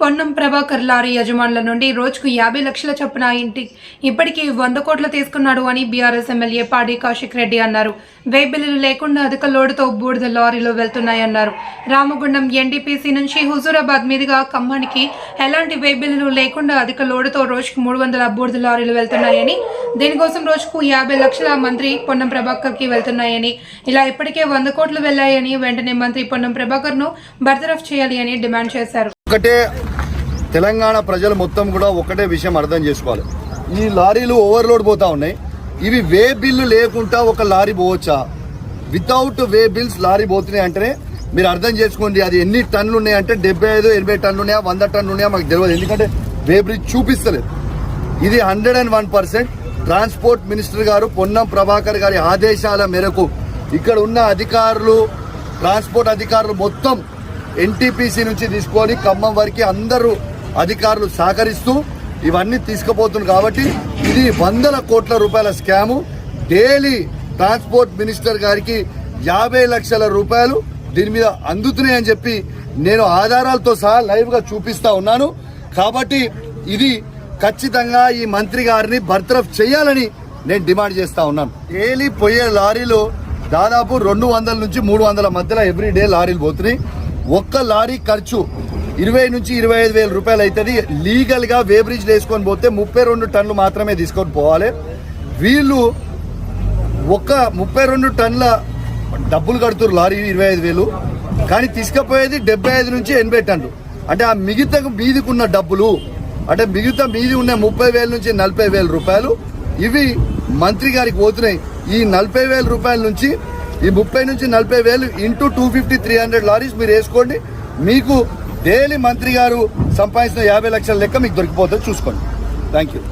Ponnam Prabhakar lorry యజమానుల నుండి రోజుకు యాభై లక్షల చొప్పున ఇంటి ఇప్పటికీ వంద కోట్లు తీసుకున్నాడు అని బీఆర్ఎస్ ఎమ్మెల్యే పాడి కౌశిక్ రెడ్డి అన్నారు. వే బిల్లులు లేకుండా అధిక లోడుతో బూడిద లారీలు వెళ్తున్నాయన్నారు. రామగుండం ఎన్డీపీసీ నుంచి హుజూరాబాద్ మీదుగా ఖమ్మానికి ఎలాంటి వే బిల్లులు లేకుండా అధిక లోడుతో రోజుకు మూడు వందల బూడిద లారీలు వెళ్తున్నాయని దీనికోసం రోజుకు యాభై లక్షల మంత్రి పొన్నం ప్రభాకర్కి వెళ్తున్నాయని ఇలా ఇప్పటికే వంద కోట్లు వెళ్ళాయని వెంటనే మంత్రి పొన్నం ప్రభాకర్ను బర్తరఫ్ చేయాలి అని డిమాండ్ చేశారు. ఒకటే తెలంగాణ ప్రజలు మొత్తం కూడా ఒకటే విషయం అర్థం చేసుకోవాలి. ఈ లారీలు ఓవర్లోడ్ పోతా ఉన్నాయి. ఇవి వే బిల్లు లేకుండా ఒక లారీ పోవచ్చా? వితౌట్ వే బిల్స్ లారీ పోతున్నాయి అంటేనే మీరు అర్థం చేసుకోండి అది ఎన్ని టన్నులు ఉన్నాయంటే డెబ్బై ఐదు ఎనభై టన్నులు ఉన్నాయా వంద టన్నులు ఉన్నాయా మాకు తెలియదు. ఎందుకంటే వే బ్రిడ్జ్ చూపిస్తలేదు. ఇది hundred and one percent transport minister గారు పొన్నం ప్రభాకర్ గారి ఆదేశాల మేరకు ఇక్కడ ఉన్న అధికారులు ట్రాన్స్పోర్ట్ అధికారులు మొత్తం ఎన్టీపీసీ నుంచి తీసుకొని ఖమ్మం వరకు అందరూ అధికారులు సహకరిస్తూ ఇవన్నీ తీసుకుపోతుంది కాబట్టి ఇది వందల కోట్ల రూపాయల స్కాము. డైలీ ట్రాన్స్పోర్ట్ మినిస్టర్ గారికి యాభై లక్షల రూపాయలు దీని మీద అందుతున్నాయని చెప్పి నేను ఆధారాలతో సహా లైవ్గా చూపిస్తా ఉన్నాను. కాబట్టి ఇది ఖచ్చితంగా ఈ మంత్రి గారిని బర్తరఫ్ చేయాలని నేను డిమాండ్ చేస్తా ఉన్నాను. డైలీ పోయే లారీలు దాదాపు రెండు వందల నుంచి మూడు వందల మధ్యలో ఎవ్రీ డే లారీలు పోతున్నాయి. ఒక్క లారీ ఖర్చు ఇరవై నుంచి ఇరవై ఐదు వేల రూపాయలు అవుతుంది లీగల్గా గా వేసుకొని పోతే ముప్పై రెండు టన్నులు మాత్రమే తీసుకొని పోవాలి. వీళ్ళు ఒక ముప్పై రెండు టన్నుల డబ్బులు కడుతున్నారు లారీ ఇరవై ఐదు వేలు. కానీ తీసుకుపోయేది డెబ్బై ఐదు నుంచి ఎనభై టన్నులు. అంటే ఆ మిగతా మీదికున్న డబ్బులు అంటే మిగతా మీది ఉన్న ముప్పై వేల నుంచి నలభై వేల రూపాయలు ఇవి మంత్రి గారికి పోతున్నాయి. ఈ నలభై వేల రూపాయల నుంచి ఈ ముప్పై నుంచి నలభై వేలు into two fifty three hundred lorries మీరు వేసుకోండి. మీకు డైలీ మంత్రి గారు సంపాదించిన యాభై లక్షల లెక్క మీకు దొరికిపోతుంది. చూసుకోండి. Thank you